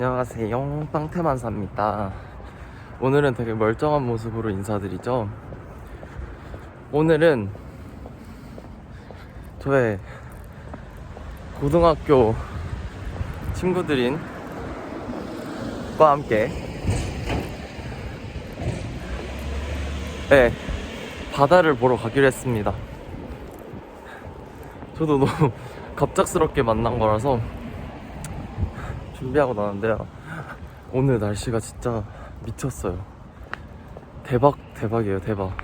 안녕하세요. 빵태만사입니다. 오늘은 되게 멀쩡한 모습으로 인사드리죠. 오늘은 저의 고등학교 친구들인 과 함께 네, 바다를 보러 가기로 했습니다. 저도 너무 갑작스럽게 만난 거라서 준비하고 나왔는데요. 오늘 날씨가 진짜 미쳤어요. 대박, 대박이에요, 대박.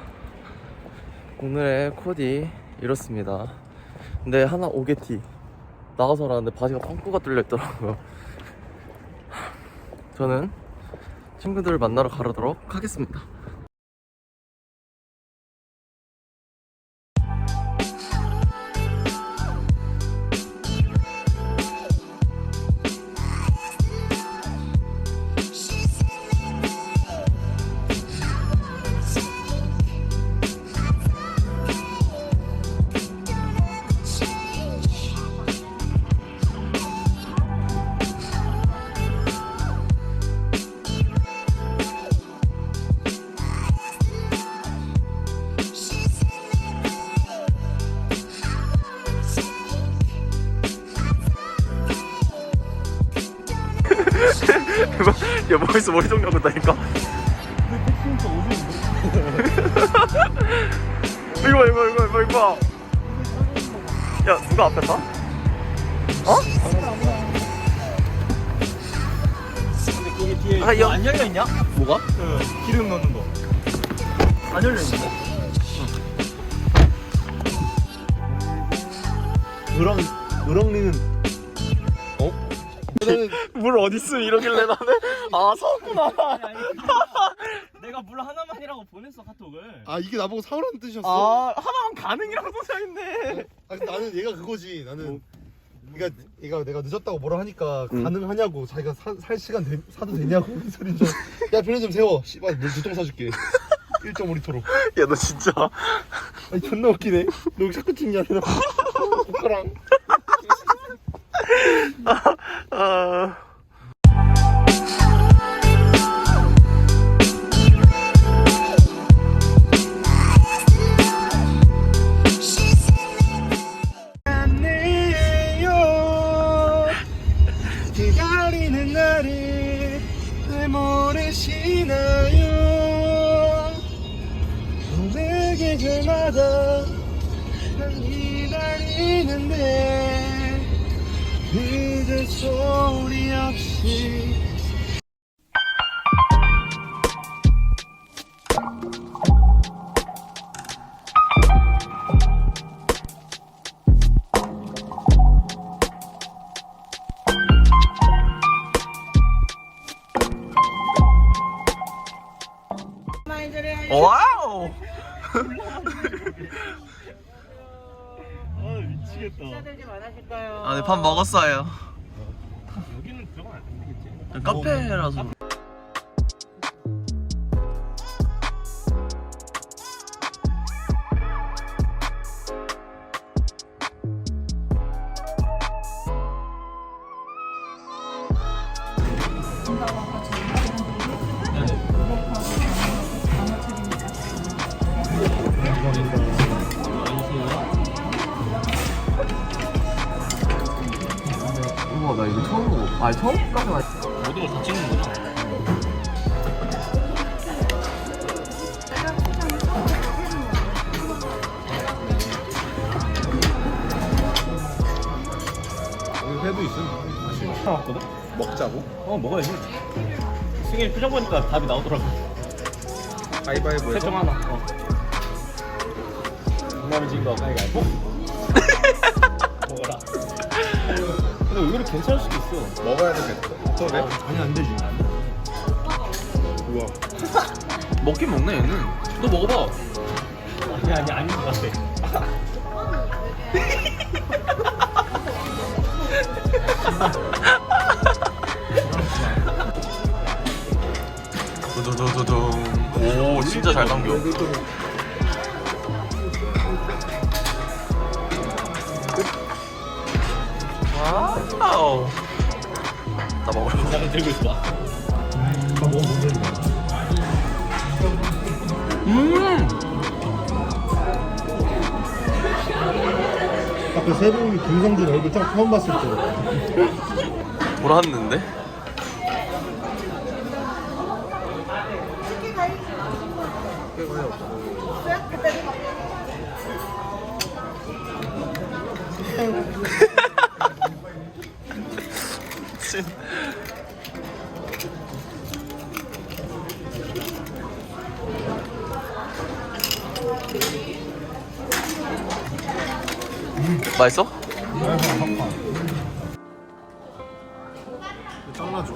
오늘의 코디 이렇습니다. 근데 하나 오게티 나가서 나왔는데 바지가 빵꾸가 뚫려 있더라고요. 저는 친구들을 만나러 가도록 하겠습니다. 야, 머리서 머리 정리 하고 있다니까? 이거 봐, 이거, 이거, 이거, 이거 봐. 야, 누가 앞에 타? 어? 근데 거기 뒤에 아, 여- 안 열려 있냐? 뭐가? 그 기름 넣는 거. 안 열려 있는데? 으렁 으렁리는 어? 나는 물 어딨음 이러길래 나는? 아 섰구나. 내가 물 하나만이라고 보냈어 카톡을. 아 이게 나보고 사오라는 뜻이었어? 아 하나만 가능이라고 써있네. 아 근데 나는 얘가 그거지. 나는 그러니까 얘가 내가 늦었다고 뭐라 하니까 가능하냐고 자기가 사, 살 시간 되, 사도 되냐고 이 소린 줄 야 편의점 세워. 씨발 물 두통 사줄게. 1.5리터로. 야 너 진짜. 아니 존나 웃기네. 너 자꾸 찍냐 내가 오빠랑 아... 안내요 기다리는 나를 왜 모르시나요? 어느 계절마다 난 기다리는데 소리 없이 와우 아 미치겠다. 아, 네, 밥 먹었어요. 카페라서. 처음 먹어. 아, 처음까지 맛 모든 걸다 찍는 거죠. 여기 회도 있음 사왔거든? 먹자고? 어 먹어야지. 승일 표정 보니까 답이 나오더라고. 가위바위보에서 설정 하나. 어. 정남이 지금 거 가위가위보. 먹어라. 근데 의외로 괜찮을 수도 있어. 먹어야 되겠다 그래? 아니 안 되지 우와 먹긴 먹네, 얘는. 너 먹어봐. 아니 아니 아닌 것 같아. 도도도도동. 오, 진짜 잘 당겨. 들고 먹어. 음. 아까 세봉이 김성준 얼굴 딱 처음 봤을 때. 돌았는데? 맛있어? 잘라줘.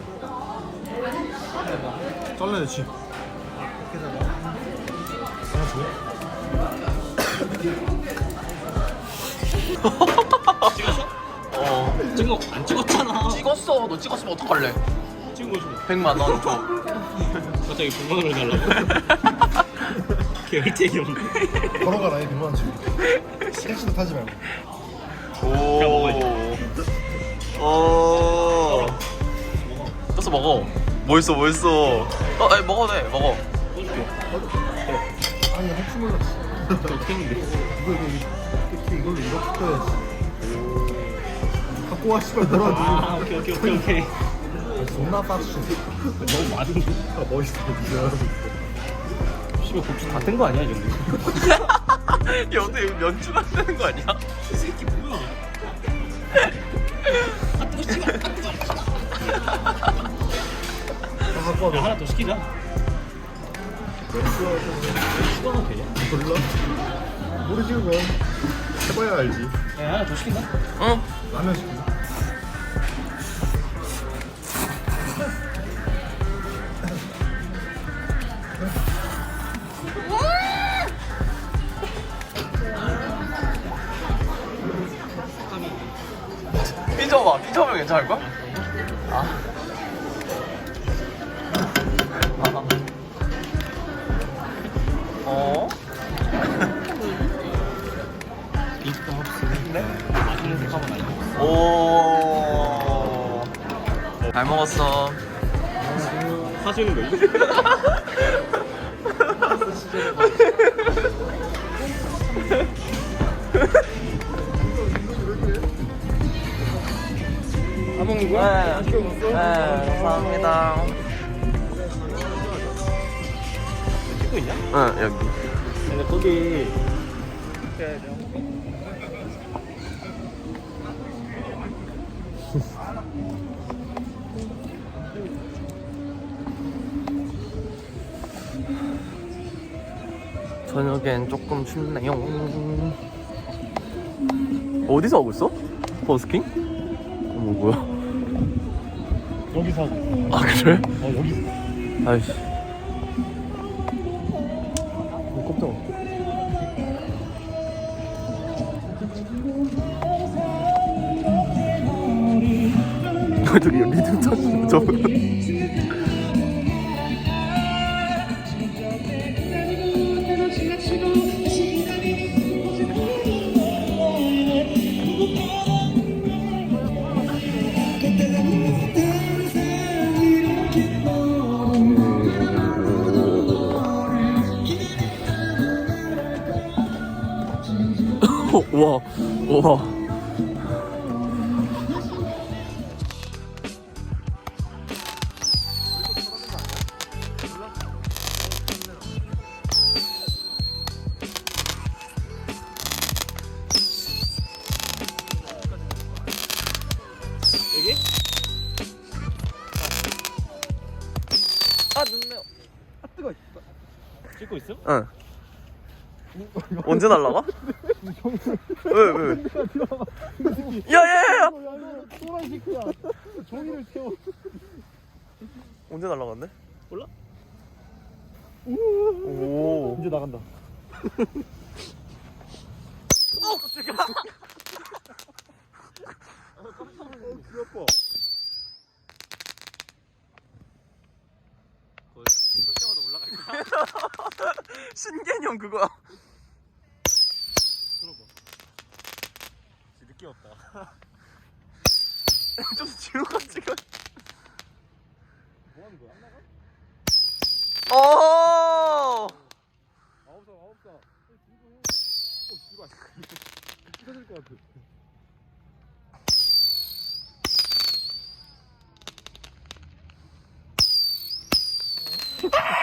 잘라야지. 어. 찍어 안 찍었잖아. 찍었어. 너 찍었으면 어떡할래? 찍은 거지. 100만 원 줘. 갑자기 100만 원을 달라고. 개울쟁이 없네. 걸어가라, 이 100만 원 주고. 택시도 타지 말고. 오. 떠서 먹어. 뭐 있어, 뭐 있어. 어, 아니, 먹어도 돼, 먹어. 아니, 몰랐어. 어떻게 했는데? 이거, 이거, 이렇게 이걸로 이렇게 떠야지. 갖고 와, 씨발. 아 오케이 오케이 오케이 오케이. 존나 빡치. 너무 많은데. 아, 멋있어. 미안하고 씨발 고추 다뜬거 아니야 이 정도? 야, 근데 이거 면주 만드는 거 아니야? 이 새끼 갖고 야 와. 하나 더 시키자. 시켜도 되냐? 몰라? 모르지, 그건. 해봐야 알지. 야 하나 더 시킨다. 응. 라면 시켜. 삐져봐, 삐져면 괜찮을걸? 아. 아. 어? 인스타. 네? 맛있는 색감은 아니고. 오. 잘 먹었어. 사시는 거야? 다 네, 네, 감사합니다. 찍고 있냐? 응, 여기. 근데 거기 저녁엔 조금 춥네요. 어디서 하고 있어? 버스킹? 뭐야? 여기서. 아 그래? 어 여기서 아이씨. 어, 깜짝아. 저기 리듬 쳤어 저 거. 와, 와. 여기? 아 눈매요. 찍고 있어? 응. 언제 날라가? 왜 왜? 야 야 야 야! 또라이 새끼야. 종이를 태워. 언제 날라갔네? 몰라? 오. 이제 나간다. 어, 귀 아파. 쏠 때마다 올라갈 거야? 신개념 그거야. 들어봐 왔다 좀 지우고 찍어. 하는 거야? 안 나가? 오! 아홉 살 아홉 살. 어 씨발. 찢어질 것 같아. 아,